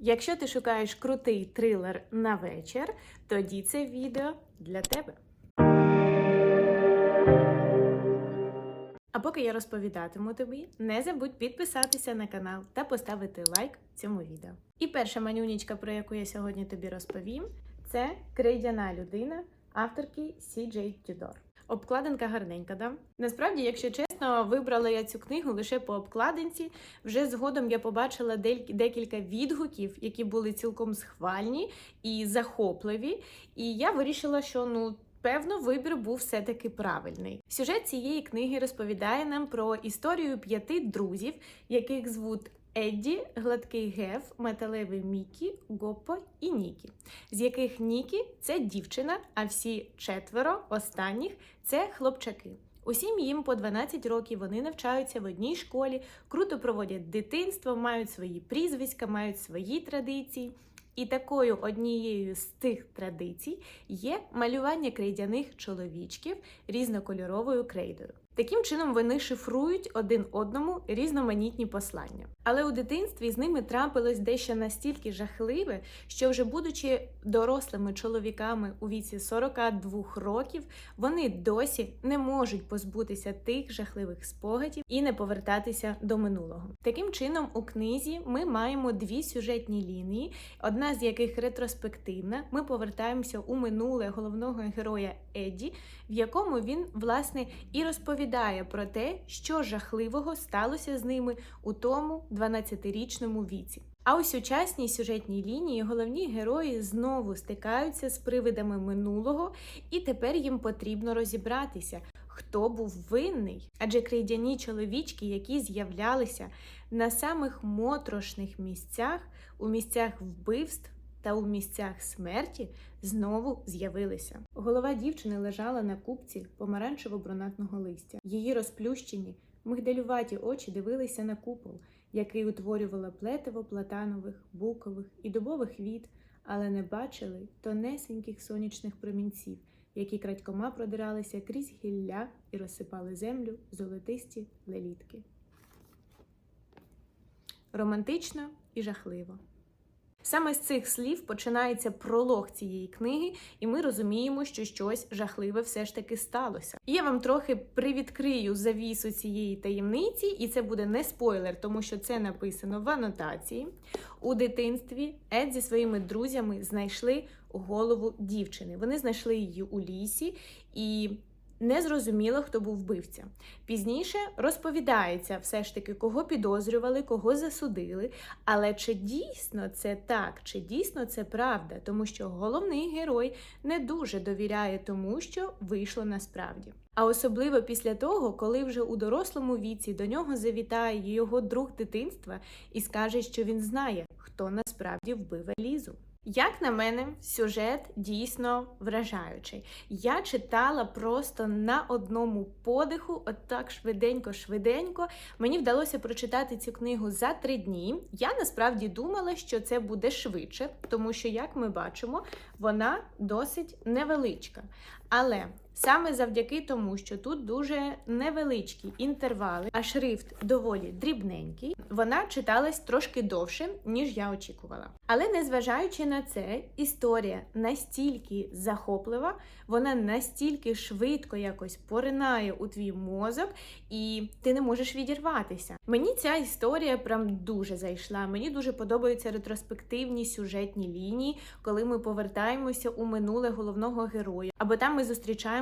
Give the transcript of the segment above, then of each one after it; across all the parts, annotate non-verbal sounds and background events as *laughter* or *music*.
Якщо ти шукаєш крутий трилер на вечір, тоді це відео для тебе. А поки я розповідатиму тобі, не забудь підписатися на канал та поставити лайк цьому відео. І перша манюнічка, про яку я сьогодні тобі розповім, це крейдяна людина авторки C.J. Tudor. Обкладинка гарненька, да? Насправді, якщо чесно, вибрала я цю книгу лише по обкладинці. Вже згодом я побачила декілька відгуків, які були цілком схвальні і захопливі. І я вирішила, що ну. Певно, вибір був все-таки правильний. Сюжет цієї книги розповідає нам про історію п'яти друзів, яких звуть Едді, Гладкий Гев, Металевий Мікі, Гопо і Нікі, з яких Нікі це дівчина, а всі четверо останніх це хлопчаки. Усім їм по 12 років вони навчаються в одній школі, круто проводять дитинство, мають свої прізвиська, мають свої традиції. І такою однією з тих традицій є малювання крейдяних чоловічків різнокольоровою крейдою. Таким чином вони шифрують один одному різноманітні послання. Але у дитинстві з ними трапилось дещо настільки жахливе, що вже будучи дорослими чоловіками у віці 42 років, вони досі не можуть позбутися тих жахливих спогадів і не повертатися до минулого. Таким чином, у книзі ми маємо дві сюжетні лінії, одна з яких ретроспективна. Ми повертаємося у минуле головного героя Едді, в якому він власне і розповідає про те, що жахливого сталося з ними у тому 12-річному віці. А у сучасній сюжетній лінії головні герої знову стикаються з привидами минулого, і тепер їм потрібно розібратися, хто був винний. Адже крейдяні чоловічки, які з'являлися на самих моторошних місцях, у місцях вбивств та у місцях смерті, знову з'явилися. Голова дівчини лежала на купці помаранчево-брунатного листя. Її розплющені, мигдалюваті очі дивилися на купол, який утворювала плетиво платанових, букових і дубових віт, але не бачили тонесеньких сонячних промінців, які крадькома продиралися крізь гілля і розсипали землю золотисті лелітки. Романтично і жахливо. Саме з цих слів починається пролог цієї книги, і ми розуміємо, що щось жахливе все ж таки сталося. І я вам трохи привідкрию завісу цієї таємниці, і це буде не спойлер, тому що це написано в анотації. У дитинстві Ед зі своїми друзями знайшли голову дівчини. Вони знайшли її у лісі і. Не зрозуміло, хто був вбивця. Пізніше розповідається все ж таки, кого підозрювали, кого засудили. Але чи дійсно це так, чи дійсно це правда? Тому що головний герой не дуже довіряє тому, що вийшло насправді. А особливо після того, коли вже у дорослому віці до нього завітає його друг дитинства і скаже, що він знає, хто насправді вбив Елізу. Як на мене, сюжет дійсно вражаючий. Я читала просто на одному подиху, отак швиденько-швиденько. Мені вдалося прочитати цю книгу за три дні. Я насправді думала, що це буде швидше, тому що, як ми бачимо, вона досить невеличка. Але саме завдяки тому, що тут дуже невеличкі інтервали, а шрифт доволі дрібненький, вона читалась трошки довше, ніж я очікувала. Але незважаючи на це, історія настільки захоплива, вона настільки швидко якось поринає у твій мозок, і ти не можеш відірватися. Мені ця історія прям дуже зайшла. Мені дуже подобаються ретроспективні сюжетні лінії, коли ми повертаємося у минуле головного героя, або там ми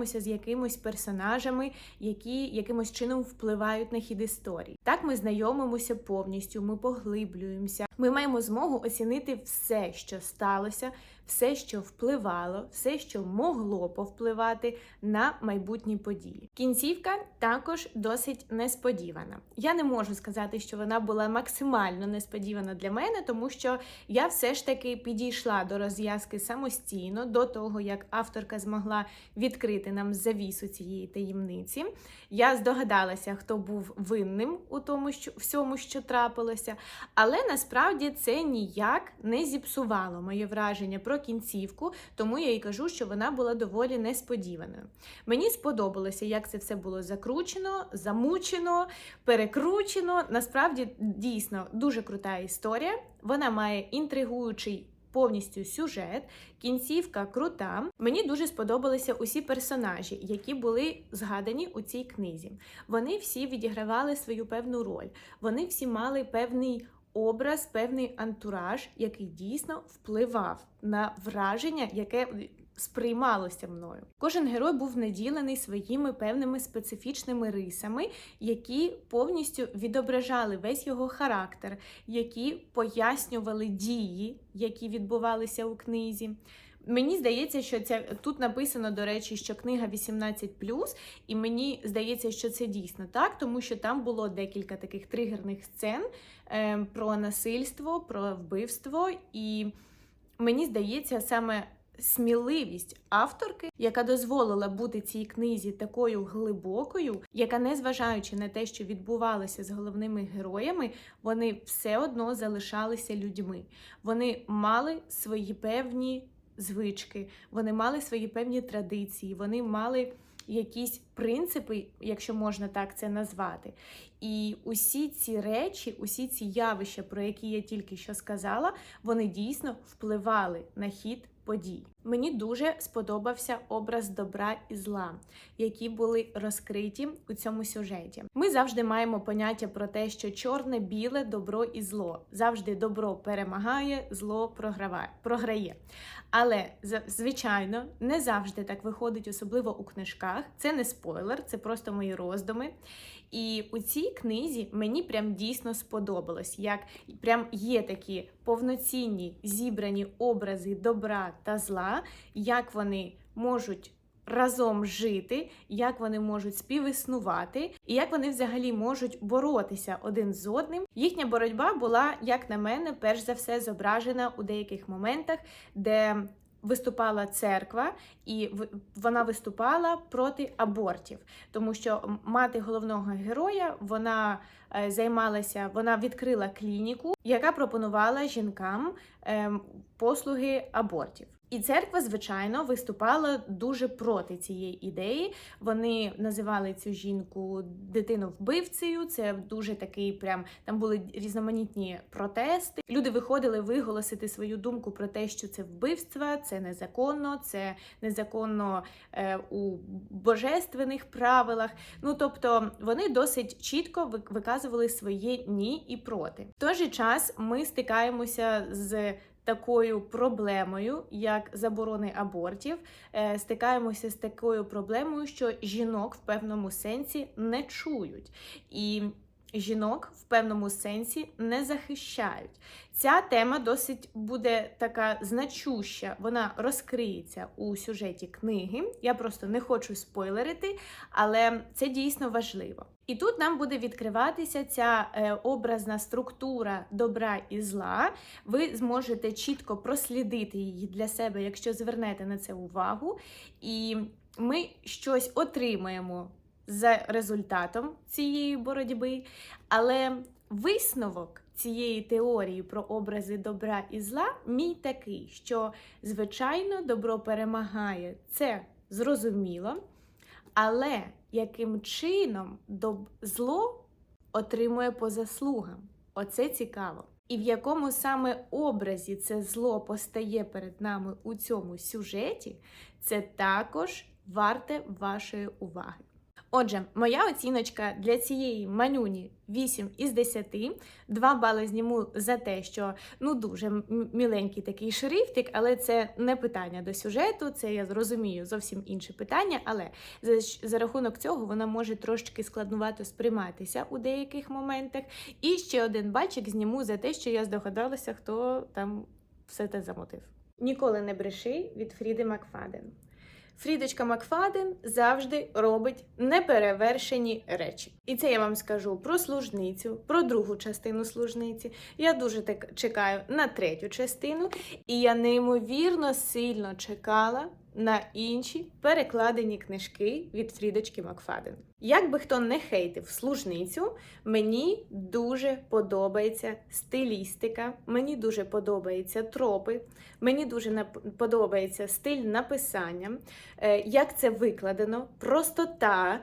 зустрічаємося з якимись персонажами, які якимось чином впливають на хід історії. Так ми знайомимося повністю, ми поглиблюємося. Ми маємо змогу оцінити все, що сталося, все, що впливало, все, що могло повпливати на майбутні події. Кінцівка також досить несподівана. Я не можу сказати, що вона була максимально несподівана для мене, тому що я все ж таки підійшла до розв'язки самостійно, до того як авторка змогла відкрити нам завісу цієї таємниці. Я здогадалася, хто був винним у тому, що всьому, що трапилося, але насправді. Насправді це ніяк не зіпсувало моє враження про кінцівку, тому я і кажу, що вона була доволі несподіваною. Мені сподобалося, як це все було закручено, замучено, перекручено. Насправді, дійсно дуже крута історія. Вона має інтригуючий. Повністю сюжет, кінцівка крута. Мені дуже сподобалися усі персонажі, які були згадані у цій книзі. Вони всі відігравали свою певну роль. Вони всі мали певний образ, певний антураж, який дійсно впливав на враження, яке сприймалося мною. Кожен герой був наділений своїми певними специфічними рисами, які повністю відображали весь його характер, які пояснювали дії, які відбувалися у книзі. Мені здається, що це тут написано, до речі, що книга 18 і мені здається, що це дійсно так, тому що там було декілька таких тригерних сцен е, про насильство, про вбивство, і мені здається, саме сміливість авторки, яка дозволила бути цій книзі такою глибокою, яка, незважаючи на те, що відбувалося з головними героями, вони все одно залишалися людьми. Вони мали свої певні звички, вони мали свої певні традиції, вони мали якісь принципи, якщо можна так це назвати. І усі ці речі, усі ці явища, про які я тільки що сказала, вони дійсно впливали на хід подій. Мені дуже сподобався образ добра і зла, які були розкриті у цьому сюжеті. Ми завжди маємо поняття про те, що чорне, біле, добро і зло завжди добро перемагає, зло програє. Але звичайно, не завжди так виходить, особливо у книжках. Це не спойлер, це просто мої роздуми. І у цій книзі мені прям дійсно сподобалось, як прям є такі повноцінні зібрані образи добра та зла, як вони можуть. Разом жити, як вони можуть співіснувати, і як вони взагалі можуть боротися один з одним. Їхня боротьба була, як на мене, перш за все зображена у деяких моментах, де виступала церква, і вона виступала проти абортів, тому що мати головного героя вона е, займалася, вона відкрила клініку, яка пропонувала жінкам ем, послуги абортів. І церква, звичайно, виступала дуже проти цієї ідеї. Вони називали цю жінку дитину вбивцею. Це дуже такий, прям там були різноманітні протести. Люди виходили виголосити свою думку про те, що це вбивство, це незаконно, це незаконно е, у божественних правилах. Ну тобто вони досить чітко виказували своє ні і проти. В той же час ми стикаємося з такою проблемою, як заборони абортів, е, стикаємося з такою проблемою, що жінок в певному сенсі не чують. І Жінок в певному сенсі не захищають. Ця тема досить буде така значуща, вона розкриється у сюжеті книги. Я просто не хочу спойлерити, але це дійсно важливо. І тут нам буде відкриватися ця е, образна структура добра і зла. Ви зможете чітко прослідити її для себе, якщо звернете на це увагу, і ми щось отримаємо за результатом цієї боротьби, але висновок цієї теорії про образи добра і зла мій такий, що, звичайно, добро перемагає, це зрозуміло, але яким чином зло отримує по заслугам? Оце цікаво. І в якому саме образі це зло постає перед нами у цьому сюжеті, це також варте вашої уваги. Отже, моя оціночка для цієї манюні 8 із 10. 2 бали зніму за те, що ну дуже міленький такий шрифтик, але це не питання до сюжету, це я зрозумію зовсім інше питання. Але за, за рахунок цього вона може трошки складнувато сприйматися у деяких моментах. І ще один бальчик зніму за те, що я здогадалася, хто там все те замотив. Ніколи не бреши від Фріди Макфаден. Фрідочка Макфаден завжди робить неперевершені речі. І це я вам скажу про служницю, про другу частину служниці. Я дуже чекаю на третю частину, і я неймовірно сильно чекала на інші перекладені книжки від Фрідочки Макфаден. Як би хто не хейтив служницю, мені дуже подобається стилістика, мені дуже подобаються тропи, мені дуже подобається стиль написання, е, як це викладено, простота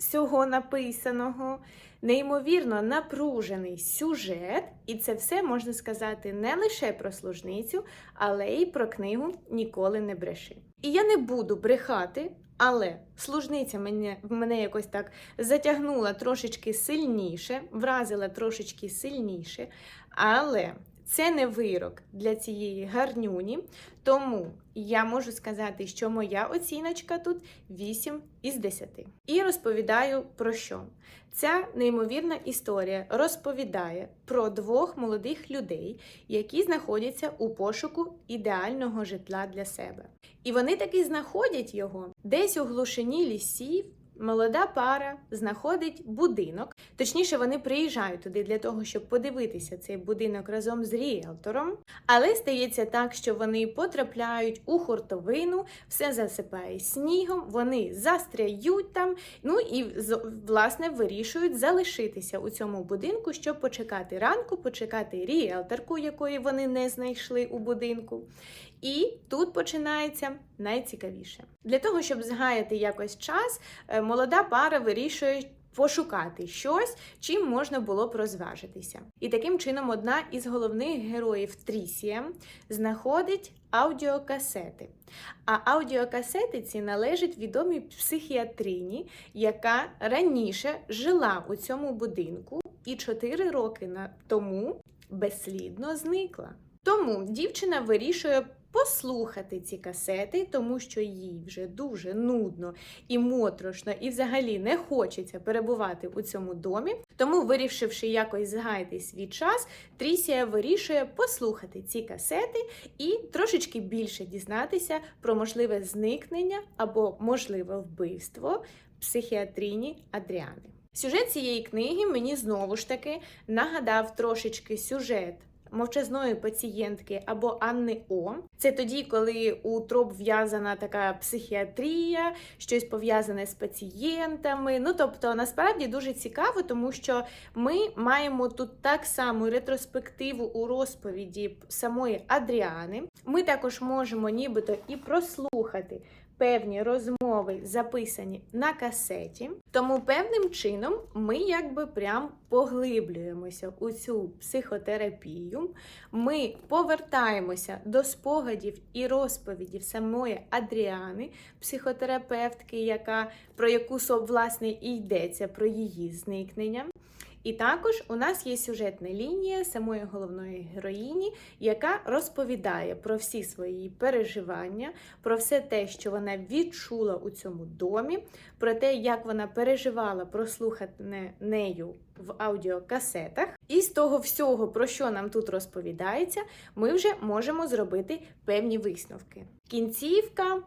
всього написаного, неймовірно напружений сюжет, і це все можна сказати не лише про служницю, але й про книгу Ніколи не бреши. І я не буду брехати, але служниця мене, мене якось так затягнула трошечки сильніше, вразила трошечки сильніше, але це не вирок для цієї гарнюні, тому я можу сказати, що моя оціночка тут 8 із 10. І розповідаю про що. Ця неймовірна історія розповідає про двох молодих людей, які знаходяться у пошуку ідеального житла для себе. І вони таки знаходять його десь у глушині лісів. Молода пара знаходить будинок, точніше, вони приїжджають туди для того, щоб подивитися цей будинок разом з ріелтором. Але стається так, що вони потрапляють у хуртовину, все засипає снігом, вони застряють там, ну і власне вирішують залишитися у цьому будинку, щоб почекати ранку, почекати ріелторку, якої вони не знайшли у будинку. І тут починається найцікавіше. Для того, щоб згаяти якось час, е, молода пара вирішує пошукати щось, чим можна було б розважитися. І таким чином одна із головних героїв Трісія знаходить аудіокасети. А аудіокасети ці належать відомій психіатрині, яка раніше жила у цьому будинку і 4 роки тому безслідно зникла. Тому дівчина вирішує послухати ці касети, тому що їй вже дуже нудно і моторошно, і взагалі не хочеться перебувати у цьому домі. Тому, вирішивши якось згаяти свій час, Трісія вирішує послухати ці касети і трошечки більше дізнатися про можливе зникнення або можливе вбивство психіатрині Адріани. Сюжет цієї книги мені знову ж таки нагадав трошечки сюжет мовчазної пацієнтки або Анни О. Це тоді, коли у троп в'язана така психіатрія, щось пов'язане з пацієнтами. Ну тобто, насправді дуже цікаво, тому що ми маємо тут так само ретроспективу у розповіді самої Адріани. Ми також можемо нібито і прослухати. Певні розмови записані на касеті, тому певним чином ми якби прям поглиблюємося у цю психотерапію. Ми повертаємося до спогадів і розповідів самої Адріани, психотерапевтки, яка про яку власне і йдеться про її зникнення. І також у нас є сюжетна лінія самої головної героїні, яка розповідає про всі свої переживання, про все те, що вона відчула у цьому домі, про те, як вона переживала прослухане нею в аудіокасетах. І з того всього, про що нам тут розповідається, ми вже можемо зробити певні висновки. Кінцівка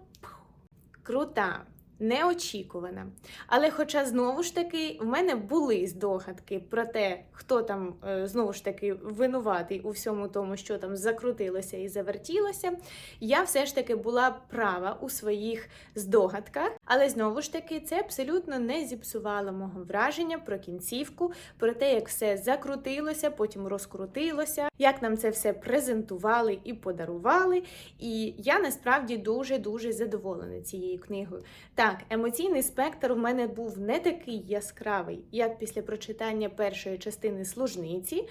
крута. Неочікувана. Але, хоча знову ж таки в мене були здогадки про те, хто там е, знову ж таки винуватий у всьому тому, що там закрутилося і завертілося, я все ж таки була права у своїх здогадках. Але знову ж таки це абсолютно не зіпсувало мого враження про кінцівку, про те, як все закрутилося, потім розкрутилося, як нам це все презентували і подарували. І я насправді дуже дуже задоволена цією книгою. Так, емоційний спектр в мене був не такий яскравий, як після прочитання першої частини служниці.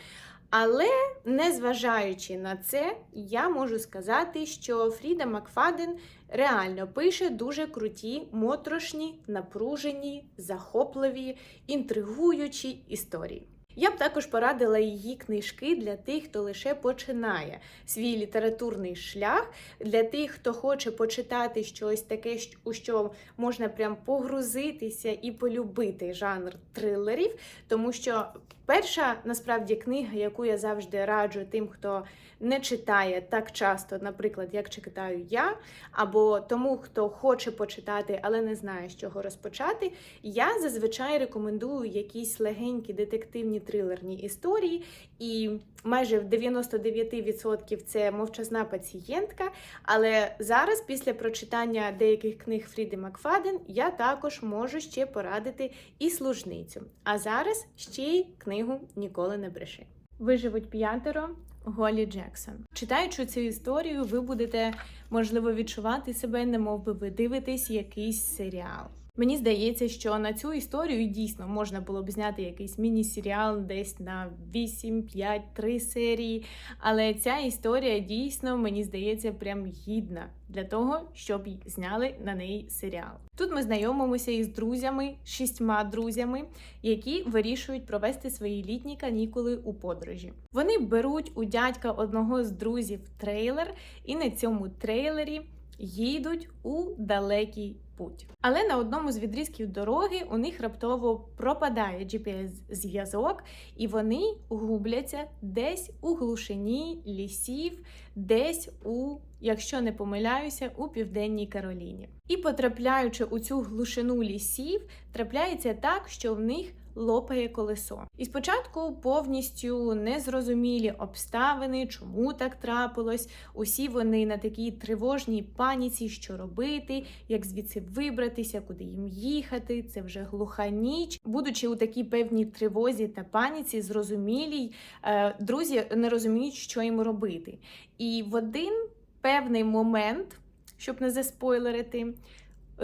Але незважаючи на це, я можу сказати, що Фріда Макфаден реально пише дуже круті, мотрошні, напружені, захопливі, інтригуючі історії. Я б також порадила її книжки для тих, хто лише починає свій літературний шлях, для тих, хто хоче почитати щось таке, у що можна прям погрузитися і полюбити жанр трилерів, тому що Перша насправді книга, яку я завжди раджу тим, хто не читає так часто, наприклад, як читаю я, або тому, хто хоче почитати, але не знає, з чого розпочати. Я зазвичай рекомендую якісь легенькі детективні трилерні історії, і майже в 99% це мовчазна пацієнтка. Але зараз, після прочитання деяких книг Фріди Макфаден, я також можу ще порадити і служницю. А зараз ще й книгу Ніколи не бреши. Виживуть п'ятеро. Голі Джексон. Читаючи цю історію, ви будете можливо відчувати себе, немов би ви дивитесь якийсь серіал. Мені здається, що на цю історію дійсно можна було б зняти якийсь міні-серіал десь на 8, 5, 3 серії. Але ця історія дійсно, мені здається, прям гідна для того, щоб зняли на неї серіал. Тут ми знайомимося із друзями, шістьма друзями, які вирішують провести свої літні канікули у подорожі. Вони беруть у дядька одного з друзів трейлер, і на цьому трейлері їдуть у далекий путь. Але на одному з відрізків дороги у них раптово пропадає GPS-зв'язок, і вони губляться десь у глушині лісів, десь у, якщо не помиляюся, у південній Кароліні. І потрапляючи у цю глушину лісів, трапляється так, що в них лопає колесо. І спочатку повністю незрозумілі обставини, чому так трапилось. Усі вони на такій тривожній паніці, що робити, як звідси вибратися, куди їм їхати. Це вже глуха ніч. Будучи у такій певній тривозі та паніці, зрозумілій, е, друзі не розуміють, що їм робити. І в один певний момент, щоб не заспойлерити,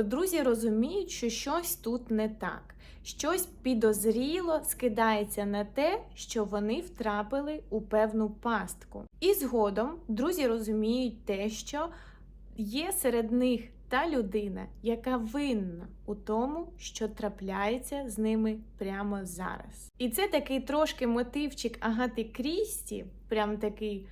друзі розуміють, що щось тут не так. Щось підозріло скидається на те, що вони втрапили у певну пастку. І згодом друзі розуміють те, що є серед них та людина, яка винна у тому, що трапляється з ними прямо зараз. І це такий трошки мотивчик Агати Крісті, прям такий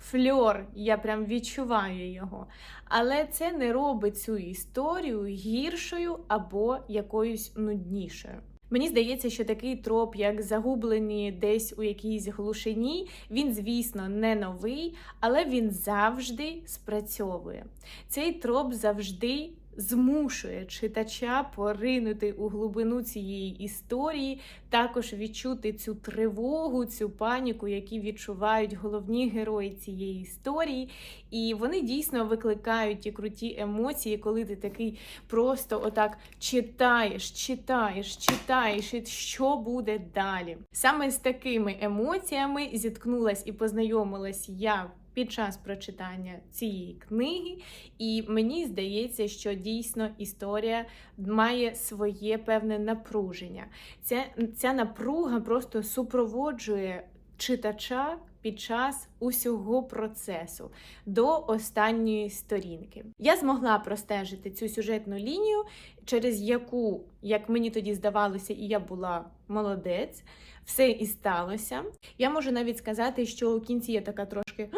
фльор, я прям відчуваю його. Але це не робить цю історію гіршою або якоюсь нуднішою. Мені здається, що такий троп, як загублені десь у якійсь глушині, він, звісно, не новий, але він завжди спрацьовує. Цей троп завжди змушує читача поринути у глибину цієї історії, також відчути цю тривогу, цю паніку, які відчувають головні герої цієї історії. І вони дійсно викликають ті круті емоції, коли ти такий просто отак читаєш, читаєш, читаєш, і що буде далі. Саме з такими емоціями зіткнулась і познайомилась я під час прочитання цієї книги, і мені здається, що дійсно історія має своє певне напруження. Ця, Ця напруга просто супроводжує читача. Під час усього процесу до останньої сторінки я змогла простежити цю сюжетну лінію, через яку, як мені тоді здавалося, і я була молодець, все і сталося. Я можу навіть сказати, що у кінці я така трошки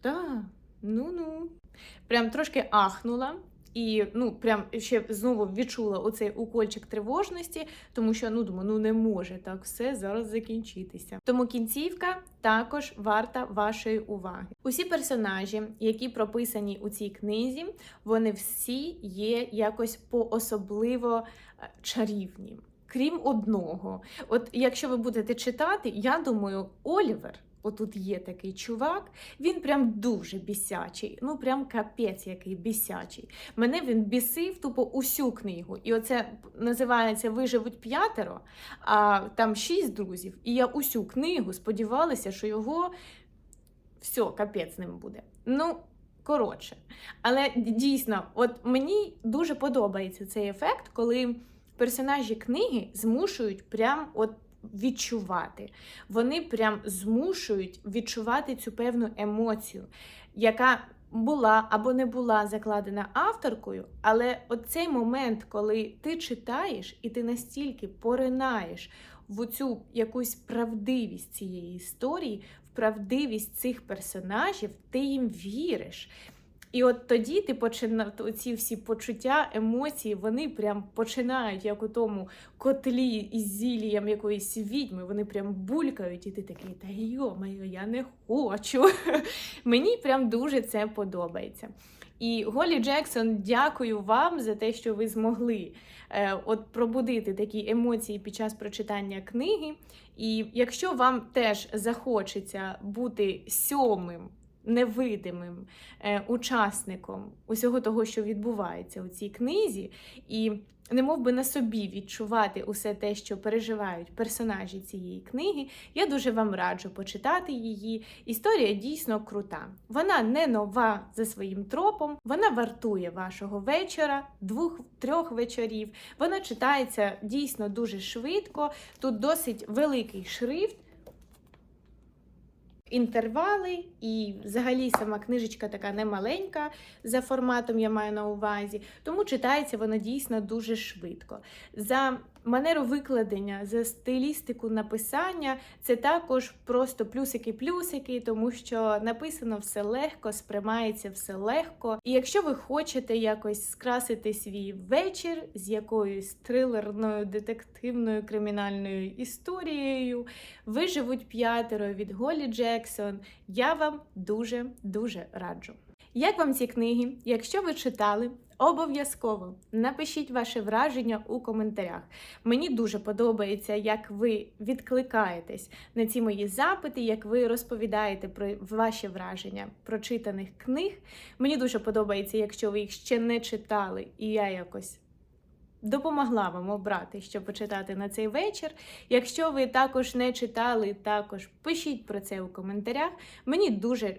та, ну-ну. Прям трошки ахнула. І ну, прям ще знову відчула оцей укольчик тривожності, тому що ну думаю, ну не може так все зараз закінчитися. Тому кінцівка також варта вашої уваги. Усі персонажі, які прописані у цій книзі, вони всі є якось по-особливо е, чарівні. Крім одного, от якщо ви будете читати, я думаю, Олівер. Отут є такий чувак, він прям дуже бісячий, ну прям капець який бісячий. Мене він бісив тупо усю книгу. І оце називається Виживуть п'ятеро, а там шість друзів. І я усю книгу сподівалася, що його все, капець ним буде. Ну, коротше. Але дійсно, от мені дуже подобається цей ефект, коли персонажі книги змушують прям от відчувати. Вони прям змушують відчувати цю певну емоцію, яка була або не була закладена авторкою, але оцей момент, коли ти читаєш і ти настільки поринаєш в цю якусь правдивість цієї історії, в правдивість цих персонажів, ти їм віриш. І от тоді ти почина... ці всі почуття, емоції, вони прям починають, як у тому котлі із зілієм якоїсь відьми, вони прям булькають, і ти такий, та йо-моє, я не хочу. *laughs* Мені прям дуже це подобається. І Голі Джексон, дякую вам за те, що ви змогли е, от пробудити такі емоції під час прочитання книги. І якщо вам теж захочеться бути сьомим невидимим е, учасником усього того, що відбувається у цій книзі, і немов би на собі відчувати усе те, що переживають персонажі цієї книги, я дуже вам раджу почитати її. Історія дійсно крута. Вона не нова за своїм тропом, вона вартує вашого вечора, двох-трьох вечорів. Вона читається дійсно дуже швидко. Тут досить великий шрифт. Інтервали, і взагалі сама книжечка така немаленька за форматом, я маю на увазі, тому читається вона дійсно дуже швидко. За манеру викладення, за стилістику написання це також просто плюсики-плюсики, тому що написано все легко, сприймається все легко. І якщо ви хочете якось скрасити свій вечір з якоюсь трилерною детективною кримінальною історією, виживуть п'ятеро від Голі Джексон. Я вам дуже дуже раджу. Як вам ці книги? Якщо ви читали, обов'язково напишіть ваше враження у коментарях. Мені дуже подобається, як ви відкликаєтесь на ці мої запити, як ви розповідаєте про ваші враження прочитаних книг. Мені дуже подобається, якщо ви їх ще не читали, і я якось. Допомогла вам обрати, що почитати на цей вечір. Якщо ви також не читали, також пишіть про це у коментарях. Мені дуже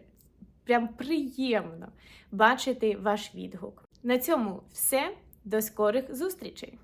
прям приємно бачити ваш відгук. На цьому все. До скорих зустрічей!